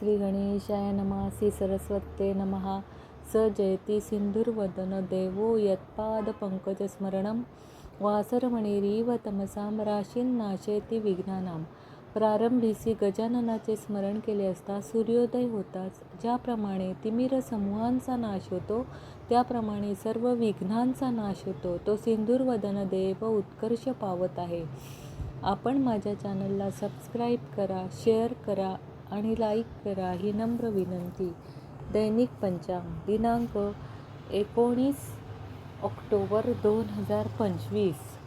श्री गणेशाय नमः श्री सरस्वते नमः। स जयति सिंधुर्वदन देवो यत्पादपङ्कजस्मरणं। वासरमणिरीव तमसां राशीन्नाशयति विघ्नानां। प्रारंभीसी गजाननाचे स्मरण केले असता सूर्योदय होताच ज्याप्रमाणे तिमिर समूहांचा नाश होतो त्याप्रमाणे सर्व विघ्नांचा नाश होतो तो सिंधुर्वदन देव उत्कर्ष पावत आहे. आपण माझ्या चॅनलला सबस्क्राईब करा शेअर करा आणि लाईक करा ही नम्र विनंती. दैनिक पंचांग दिनांक एकोणीस ऑक्टोबर दोन हजार पंचवीस.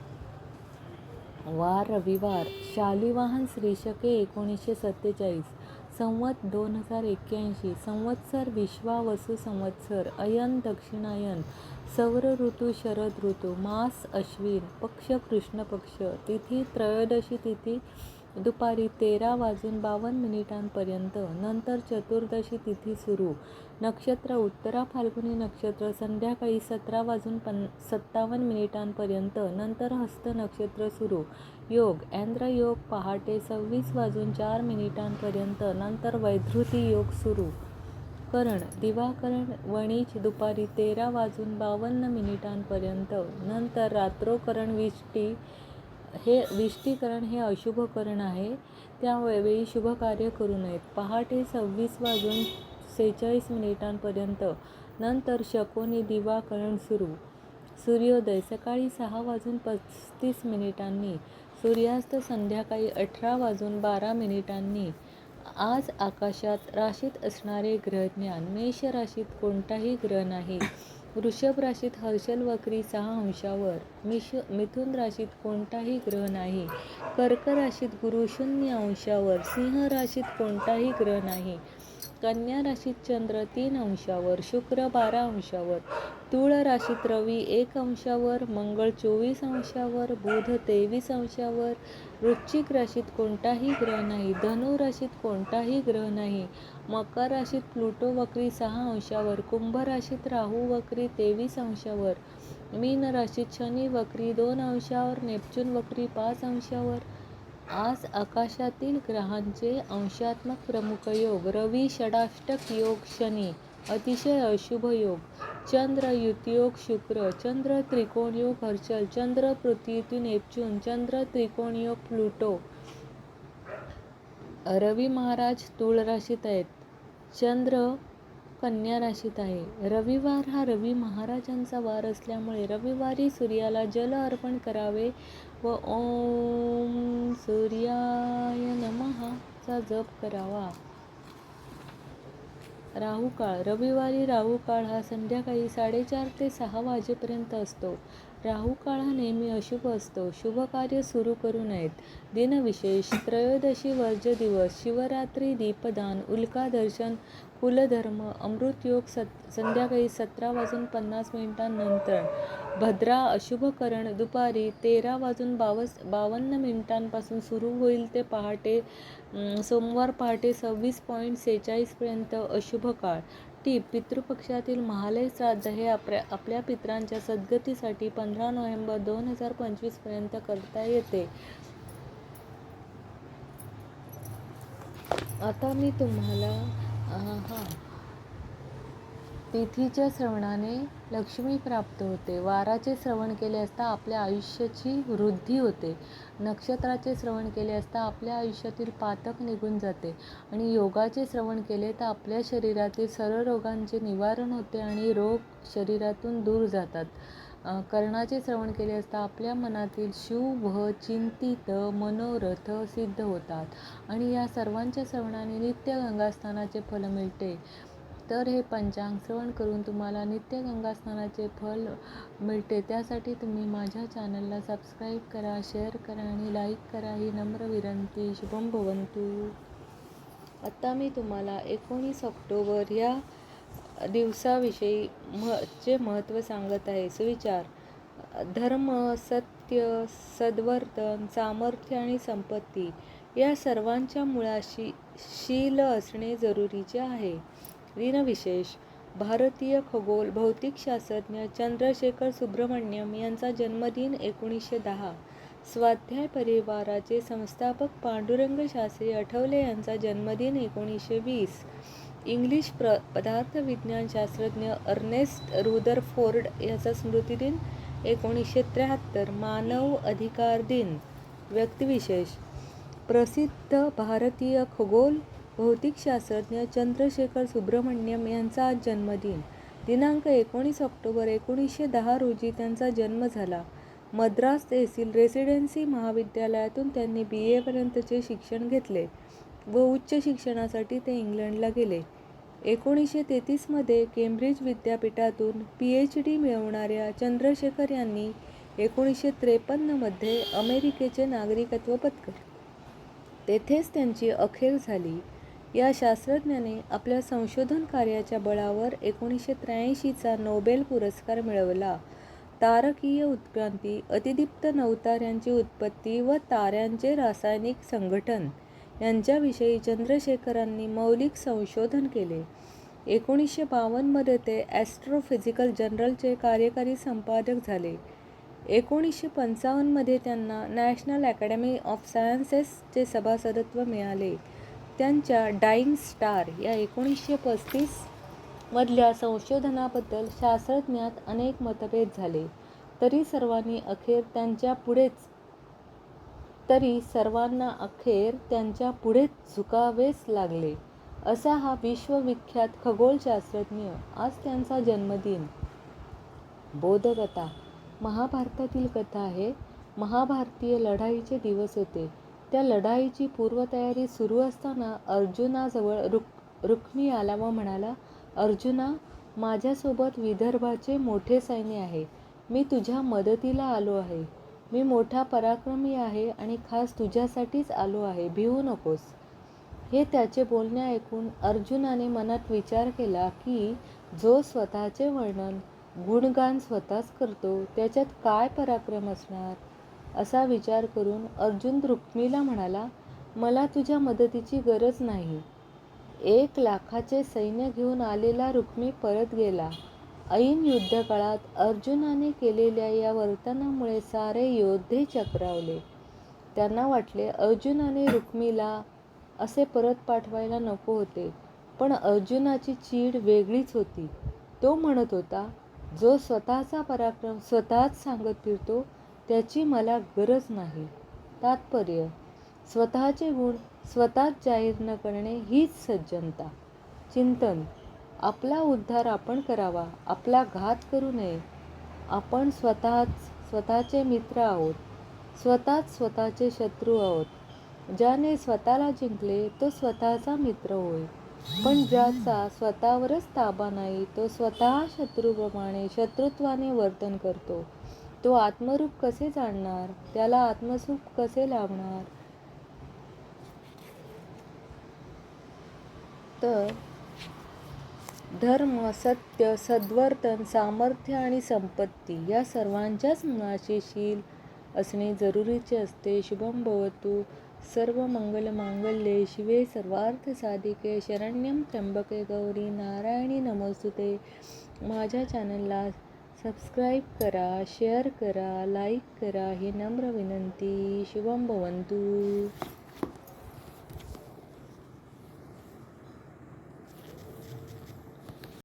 वार रविवार शालिवाहन श्रीशके एकोणीसशे सत्तेचाळीस संवत दोन हजार एक्क्याऐंशी संवत्सर विश्वावसू संवत्सर अयन दक्षिणायन सौर ऋतू शरद ऋतू मास अश्विन पक्ष कृष्ण पक्ष तिथी त्रयोदशी तिथी दुपारी तेरा वाजून बावन्न मिनिटांपर्यंत नंतर चतुर्दशी तिथी सुरू. नक्षत्र उत्तरा फाल्गुनी नक्षत्र संध्याकाळी सतरा वाजून पन सत्तावन्न मिनिटांपर्यंत नंतर हस्त नक्षत्र सुरू. योग ऐंद्र योग पहाटे सव्वीस वाजून चार मिनिटांपर्यंत नंतर वैधृती योग सुरू. करण दिवाकरण वणीच दुपारी तेरा वाजून बावन्न मिनिटांपर्यंत नंतर रात्रोकरण विष्टी हे विष्टीकरण हे अशुभ करण आहे. त्यावेळी शुभ कार्य करू नयेत. पहाटे सव्वीस वाजून सेहेचाळीस मिनिटांपर्यंत नंतर शकोनी दिवाकरण सुरू. सूर्योदय सकाळी सहा वाजून पस्तीस मिनिटांनी सूर्यास्त संध्याकाळी अठरा वाजून बारा मिनिटांनी. आज आकाशात राशीत असणारे ग्रहज्ञान मेष राशीत कोणताही ग्रह नाही. वृषभ राशीत हर्षल वक्री सहा अंशावर. मिश मिथुन राशीत कोणताही ग्रह नाही. कर्क राशीत गुरु शून्य अंशावर. सिंह राशीत कोणताही ग्रह नाही. कन्या राशीत चंद्र तीन अंशावर शुक्र बारा अंशावर तुळ राशीत रवी एक अंशावर मंगळ चोवीस अंशावर बुध तेवीस अंशावर वृश्चिक राशीत कोणताही ग्रह नाही धनु राशीत कोणताही ग्रह नाही मकर राशीत प्लुटो वक्री सहा अंशावर कुंभ राशीत राहू वक्री तेवीस अंशावर मीन राशीत शनी वक्री दोन अंशावर नेपच्यून वक्री पाच अंशावर आज आकाशातील ग्रहांचे अंशात्मक प्रमुख योग रवी षडाष्टक योग शनी अतिशय अशुभ योग चंद्र युतियोग शुक्र चंद्र त्रिकोण योग हर्षल चंद्र पृथ्वीतून नेपच्यून चंद्र त्रिकोण योग प्लुटो. रवी महाराज तुळ राशीत आहेत. चंद्र कन्या राशीत आहे. रविवार हा रवी महाराजांचा वार असल्यामुळे रविवारी सूर्याला जल अर्पण करावे व ओम सूर्याय नमहाचा जप करावा. राहू काळ. रविवारी राहू काळ हा संध्याकाळी साडेचार ते सहा वाजेपर्यंत असतो. राहू काळ हा नेहमी अशुभ असतो. शुभ कार्य सुरू करू नयेत. दिनविशेष त्रयोदशी वर्ज दिवस शिवरात्री दीपदान उल्का दर्शन कुलधर्म अमृतयोग सत संध्याकाळी सतरा वाजून पन्नास मिनिटांनंतर. भद्रा अशुभकरण दुपारी तेरा वाजून बावस बावन्न मिनिटांपासून सुरू होईल ते पहाटे सोमवार पहाटे सव्वीस पॉईंट सेहेचाळीसपर्यंत अशुभ काळ. टीप पितृपक्षातील महालय श्राद्ध हे आपल्या आपल्या पित्रांच्या सद्गतीसाठी पंधरा नोव्हेंबर दोन हजार पंचवीसपर्यंत करता येते. आता मी तुम्हाला हां. तिथीच्या श्रवणाने लक्ष्मी प्राप्त होते. वाराचे श्रवण केले असता आपल्या आयुष्याची वृद्धी होते. नक्षत्राचे श्रवण केले असता आपल्या आयुष्यातील पातक निघून जाते आणि योगाचे श्रवण केले तर आपल्या शरीरातील सर्व रोगांचे निवारण होते आणि रोग शरीरातून दूर जातात. कर्णाचे श्रवण केले असता आपल्या मनातील शुभ चिंतित मनोरथ सिद्ध होतात आणि या सर्वांच्या श्रवणाने नित्य गंगास्थानाचे फल मिळते. तर हे पंचांग श्रवण करून तुम्हाला नित्य गंगा स्नानाचे फल मिळते. त्यासाठी तुम्ही माझ्या चॅनलला सबस्क्राईब करा शेअर करा आणि लाईक करा. ही नम्र विनंती. शुभम भवंतू. आता मी तुम्हाला एकोणीस ऑक्टोबर या दिवसाविषयी म चे महत्त्व सांगत आहे. सुविचार. धर्म सत्य सद्वर्तन सामर्थ्य आणि संपत्ती या सर्वांच्या मुळाशी शील असणे जरुरीचे आहे. दिनविशेष भारतीय खगोल भौतिकशास्त्रज्ञ चंद्रशेखर सुब्रमण्यम यांचा जन्मदिन एकोणीसशे दहा. स्वाध्याय परिवाराचे संस्थापक पांडुरंग शास्त्री आठवले यांचा जन्मदिन एकोणीसशे वीस. इंग्लिश प्र पदार्थविज्ञान शास्त्रज्ञ अर्नेस्ट रुदरफोर्ड याचा स्मृतिदिन एकोणीसशे त्र्याहत्तर मानव अधिकार दिन. व्यक्तिविशेष. प्रसिद्ध भारतीय खगोल भौतिकशास्त्रज्ञ चंद्रशेखर सुब्रमण्यम यांचा आज जन्मदिन. दिनांक एकोणीस ऑक्टोबर एकोणीसशे दहा रोजी त्यांचा जन्म झाला. मद्रास येथील रेसिडेन्सी महाविद्यालयातून त्यांनी बी. एपर्यंतचे शिक्षण घेतले व उच्च शिक्षणासाठी ते इंग्लंडला गेले. एकोणीसशे तेहतीसमध्ये केम्ब्रिज विद्यापीठातून पी एच डी मिळवणाऱ्या चंद्रशेखर यांनी एकोणीसशे त्रेपन्नमध्ये अमेरिकेचे नागरिकत्व पत्करले. तेथेच त्यांची अखेर झाली. या शास्त्रज्ञाने आपल्या संशोधन कार्याच्या बळावर एकोणीसशे त्र्याऐंशीचा नोबेल पुरस्कार मिळवला. तारकीय उत्क्रांती अतिदीप्त नवताऱ्यांची उत्पत्ती व ताऱ्यांचे रासायनिक संघटन यांच्याविषयी चंद्रशेखरांनी मौलिक संशोधन केले. एकोणीसशे बावन्नमध्ये ते ॲस्ट्रोफिजिकल जनरलचे कार्यकारी संपादक झाले. एकोणीसशे पंचावन्नमध्ये त्यांना नॅशनल अकॅडमी ऑफ सायन्सेसचे सभासदत्व मिळाले. त्यांच्या डाईंग स्टार या एकोणीसशे पस्तीस मधल्या संशोधनाबद्दल शास्त्रज्ञात अनेक मतभेद झाले. तरी सर्वांनी अखेर त्यांच्या पुढेच तरी सर्वांना अखेर त्यांच्या पुढेच झुकावेच लागले असा हा विश्वविख्यात खगोलशास्त्रज्ञ आज त्यांचा जन्मदिन. बोधकथा महाभारतातील कथा आहे महाभारतीय लढाईचे दिवस होते. त्या लढाईची पूर्वतयारी सुरू असताना अर्जुनाजवळ रुक रुक्मी आला व म्हणाला अर्जुना माझ्यासोबत विदर्भाचे मोठे सैन्य आहे. मी तुझ्या मदतीला आलो आहे. मी मोठा पराक्रमी आहे आणि खास तुझ्यासाठीच आलो आहे. भिवू नकोस. हे त्याचे बोलणे ऐकून अर्जुनाने मनात विचार केला की जो स्वतःचे वर्णन गुणगान स्वतःच करतो त्याच्यात काय पराक्रम असणार? असा विचार करून अर्जुन रुक्मीला म्हणाला मला तुझ्या मदतीची गरज नाही. एक लाखाचे सैन्य घेऊन आलेला रुक्मी परत गेला. ऐन युद्धकाळात अर्जुनाने केलेल्या या वर्तनामुळे सारे योद्धे चक्रावले. त्यांना वाटले अर्जुनाने रुक्मीला असे परत पाठवायला नको होते पण अर्जुनाची चीड वेगळीच होती. तो म्हणत होता जो स्वतःचा पराक्रम स्वतःच सांगत फिरतो त्याची मला गरज नाही. तात्पर्य स्वतःचे गुण स्वतःच जाहीर न करणे हीच सज्जनता. चिंतन आपला उद्धार आपण करावा आपला घात करू नये. आपण स्वतःच स्वतःचे मित्र आहोत. स्वतःच स्वतःचे शत्रू आहोत. ज्याने स्वतःला जिंकले तो स्वतःचा मित्र होय. पण ज्याचा स्वतःवरच ताबा नाही तो स्वतः शत्रूप्रमाणे शत्रुत्वाने वर्तन करतो. तो आत्मरूप कसे जाणणार? त्याला आत्मसुख कसे लाभणार? तर धर्म सत्य सद्वर्तन सामर्थ्य आणि संपत्ती या सर्वांच्याच मुळाशी शील असणे जरुरीचे असते. शुभम भवतु सर्व मंगल मांगल्ये. शिवे सर्वार्थ साधिके. शरण्यम त्र्यंबके गौरी. नारायणी नमस्तुते. माझ्या चॅनलला सबस्क्राईब करा शेअर करा लाईक करा ही नम्र विनंती. शुभम भवंतू.